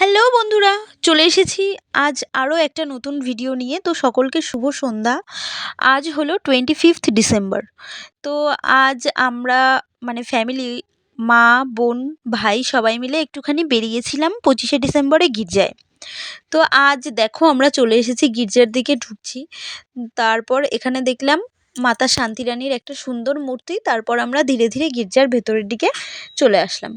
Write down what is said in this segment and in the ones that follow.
Hello বন্ধুরা। চলে এসেছি আজ আরও একটা নতুন ভিডিও নিয়ে। তো সকলকে শুভ সন্ধ্যা। আজ হলো টোয়েন্টি ফিফথ ডিসেম্বর তো আজ আমরা মানে ফ্যামিলি মা, বোন, ভাই সবাই মিলে একটুখানি বেরিয়েছিলাম পঁচিশে ডিসেম্বরে গির্জায়। তো আজ দেখো আমরা চলে এসেছি গির্জার দিকে ঢুকছি। তারপর এখানে দেখলাম মাতা শান্তিরানীর একটা সুন্দর মূর্তি, তারপর আমরা ধীরে ধীরে গির্জার ভেতরের দিকে চলে আসলাম।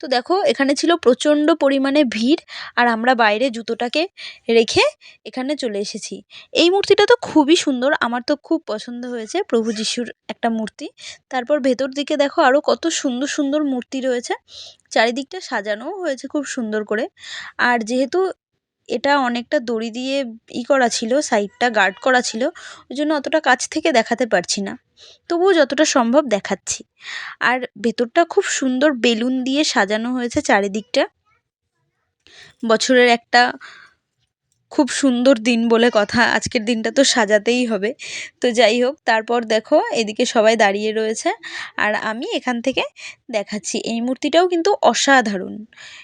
তো দেখো, এখানে ছিল প্রচণ্ড পরিমাণে ভিড়, আর আমরা বাইরে জুতোটাকে রেখে এখানে চলে এসেছি। এই মূর্তিটা তো খুবই সুন্দর, আমার তো খুব পছন্দ হয়েছে প্রভু যিশুর একটা মূর্তি। তারপর ভেতর দিকে দেখো আরও কত সুন্দর সুন্দর মূর্তি রয়েছে, চারিদিকটা সাজানোও হয়েছে খুব সুন্দর করে। আর যেহেতু এটা অনেকটা দড়ি দিয়ে ই করা ছিল সাইডটা গার্ড করা ছিল, ওই জন্য অতটা কাছ থেকে দেখাতে পারছি না। তবুও যতটা সম্ভব দেখাচ্ছি। আর ভেতরটা খুব সুন্দর বেলুন দিয়ে সাজানো হয়েছে চারিদিকটা। বছরের একটা খুব সুন্দর দিন বলে কথা। আজকের দিনটা তো সাজাতেই হবে। তো যাই হোক, তারপর দেখো এদিকে সবাই দাঁড়িয়ে রয়েছে আর আমি এখান থেকে দেখাচ্ছি। এই মূর্তিটাও কিন্তু অসাধারণ।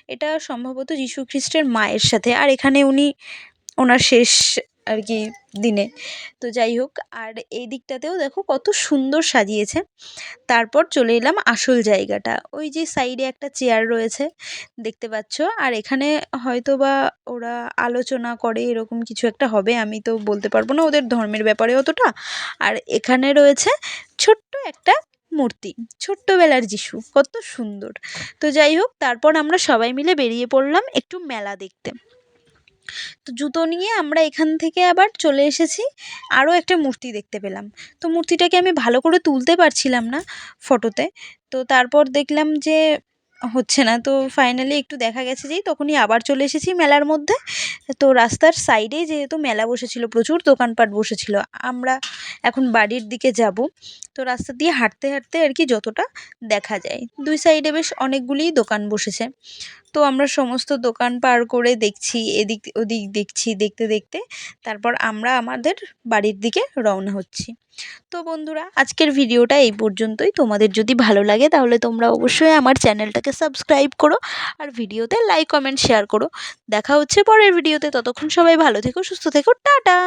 এটা সম্ভবত যীশু খ্রিস্টের মায়ের সাথে। আর এখানে উনি ওনার শেষ আর কি দিনে। তো যাই হোক, আর এই দিকটাতেও দেখো কত সুন্দর সাজিয়েছে। তারপর চলে এলাম আসল জায়গাটা। ওই যে সাইডে একটা চেয়ার রয়েছে, দেখতে পাচ্ছ। আর এখানে হয়তো বা ওরা আলোচনা করে এরকম কিছু একটা হবে, আমি তো বলতে পারব না ওদের ধর্মের ব্যাপারে অতটা। আর এখানে রয়েছে ছোট্ট একটা মূর্তি, ছোট্টবেলার যিশু, কত সুন্দর। তো যাই হোক, তারপর আমরা সবাই মিলে বেরিয়ে পড়লাম একটু মেলা দেখতে। তো জুতো নিয়ে আমরা এখান থেকে আবার চলে এসেছি। আরও একটা মূর্তি দেখতে পেলাম। তো মূর্তিটাকে আমি ভালো করে তুলতে পারছিলাম না ফটোতে। তো তারপর দেখলাম যে হচ্ছে না। তো ফাইনালি একটু দেখা গেছে যেই তখনই আবার চলে এসেছি মেলার মধ্যে। তো রাস্তার সাইডেই যেহেতু মেলা বসেছিল, প্রচুর দোকানপাট বসেছিল, আমরা এখন বাড়ির দিকে যাব। তো রাস্তা দিয়ে হাঁটতে হাঁটতে আর কি যতটা দেখা যায়। দুই সাইডে বেশ অনেকগুলিই দোকান বসেছে। তো আমরা সমস্ত দোকান পার করে দেখছি, এদিক, ওদিক দেখছি, দেখতে দেখতে। তারপর আমরা আমাদের বাড়ির দিকে রওনা হচ্ছি। তো বন্ধুরা, আজকের ভিডিওটা এই পর্যন্তই। তোমাদের যদি ভালো লাগে তাহলে তোমরা অবশ্যই আমার চ্যানেলটাকে সাবস্ক্রাইব করো আর ভিডিওতে লাইক, কমেন্ট, শেয়ার করো। দেখা হচ্ছে পরের ভিডিওতে। ততক্ষণ সবাই ভালো থেকো, সুস্থ থেকো। টাটা!